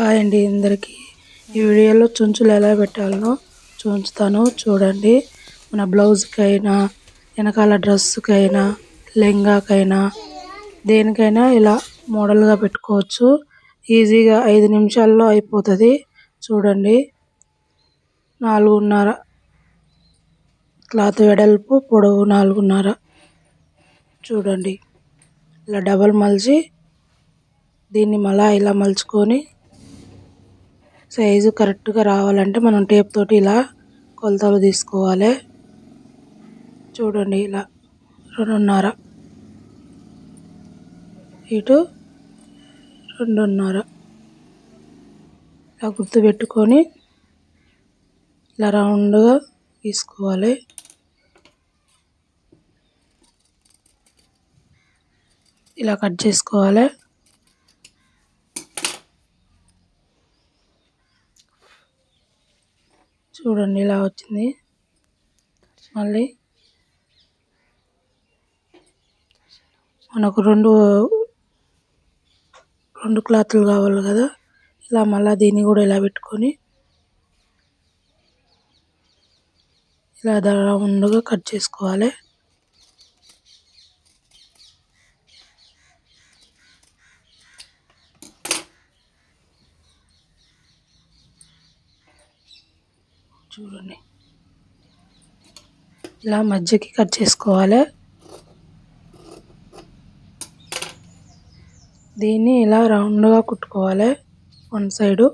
Hi అండి అందరికీ. ఈ వీడియోలో చుంచులు ఎలా పెట్టాలో చూంచుతాను చూడండి. మన బ్లౌజ్కైనా వెనకాల డ్రెస్సుకైనా లెహంగాకైనా దేనికైనా ఇలా మోడల్గా పెట్టుకోవచ్చు. ఈజీగా ఐదు నిమిషాల్లో అయిపోతుంది. చూడండి. నాలుగున్నర క్లాత్ వెడల్పు పొడవు నాలుగున్నర. చూడండి. ఇలా డబల్ మలిచి దీన్ని మళ్ళా ఇలా మలుచుకొని సైజు కరెక్ట్గా రావాలంటే మనం టేప్ తోటి ఇలా కొలతలు తీసుకోవాలి. చూడండి ఇలా రెండున్నర. ఇటు రెండున్నర. ఇలా గుర్తుపెట్టుకొని ఇలా రౌండ్గా తీసుకోవాలి. ఇలా కట్ చేసుకోవాలి. చూడండి ఇలా వచ్చింది. మళ్ళీ మనకు రెండు రెండు క్లాత్లు కావాలి కదా. ఇలా మళ్ళీ దీన్ని కూడా ఇలా పెట్టుకొని ఇలా రౌండ్గా కట్ చేసుకోవాలి. చూడండి. ఇలా మధ్యకి కట్ చేసుకోవాలి. దీన్ని ఇలా రౌండ్గా కుట్టుకోవాలి వన్ సైడు.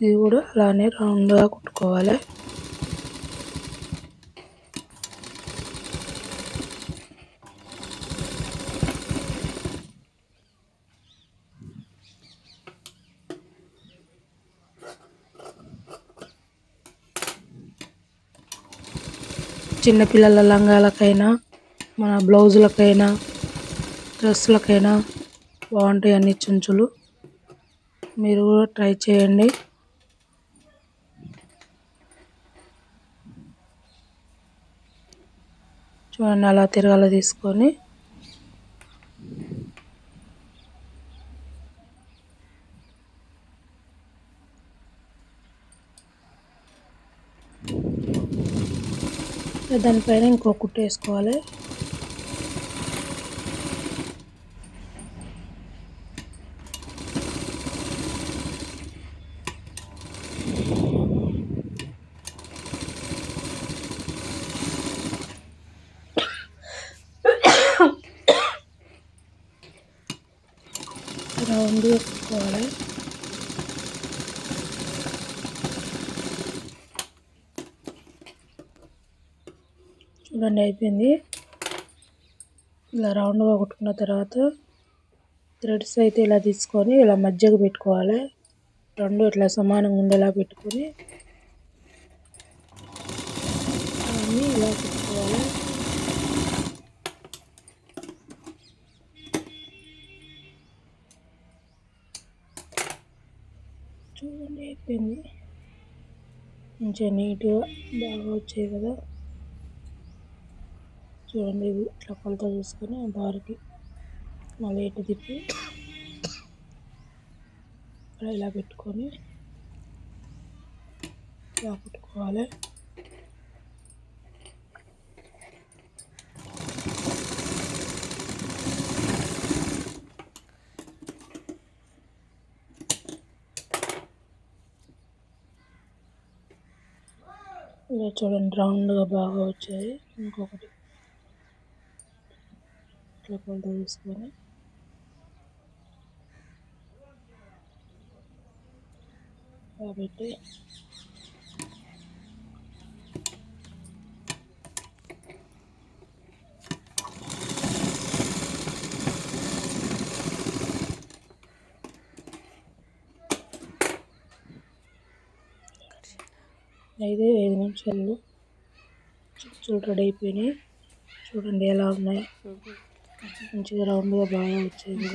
ఇది కూడా అలానే రౌండ్గా కుట్టుకోవాలి. చిన్నపిల్లల లంగాలకైనా మన బ్లౌజులకైనా డ్రెస్సులకైనా బాగుంటాయి అన్ని చుంచులు. మీరు కూడా ట్రై చేయండి. చూడండి అలా తిరగల తీసుకొని. దానిపైన ఇంకో కుట్టు వేసుకోవాలి. రౌండ్ వేసుకోవాలి ఇవన్నీ అయిపోయింది. ఇలా రౌండ్గా కుట్టుకున్న తర్వాత థ్రెడ్స్ అయితే ఇలా తీసుకొని ఇలా మధ్యకు పెట్టుకోవాలి. రెండు ఇట్లా సమానంగా ఉండేలా పెట్టుకొని అన్నీ ఇలా పెట్టుకోవాలి. చూడండి అయిపోయింది. మంచిగా నీట్గా బాగా వచ్చాయి కదా. చూడండి ఇది ఇట్లా కొలత చూసుకొని బార్కి మళ్ళీ ఇటు తిప్పి ఇలా పెట్టుకొని ఇలా పెట్టుకోవాలి ఇలా చూడండి రౌండ్గా బాగా వచ్చాయి. ఇంకొకటి. ఇట్లా కొలత తీసుకొని కాబట్టి ఐదు ఐదు నిమిషాలు. చూడండి అయిపోయినాయి. చూడండి ఎలా ఉన్నాయి. మంచిగా రౌండ్గా బాగా వచ్చింది.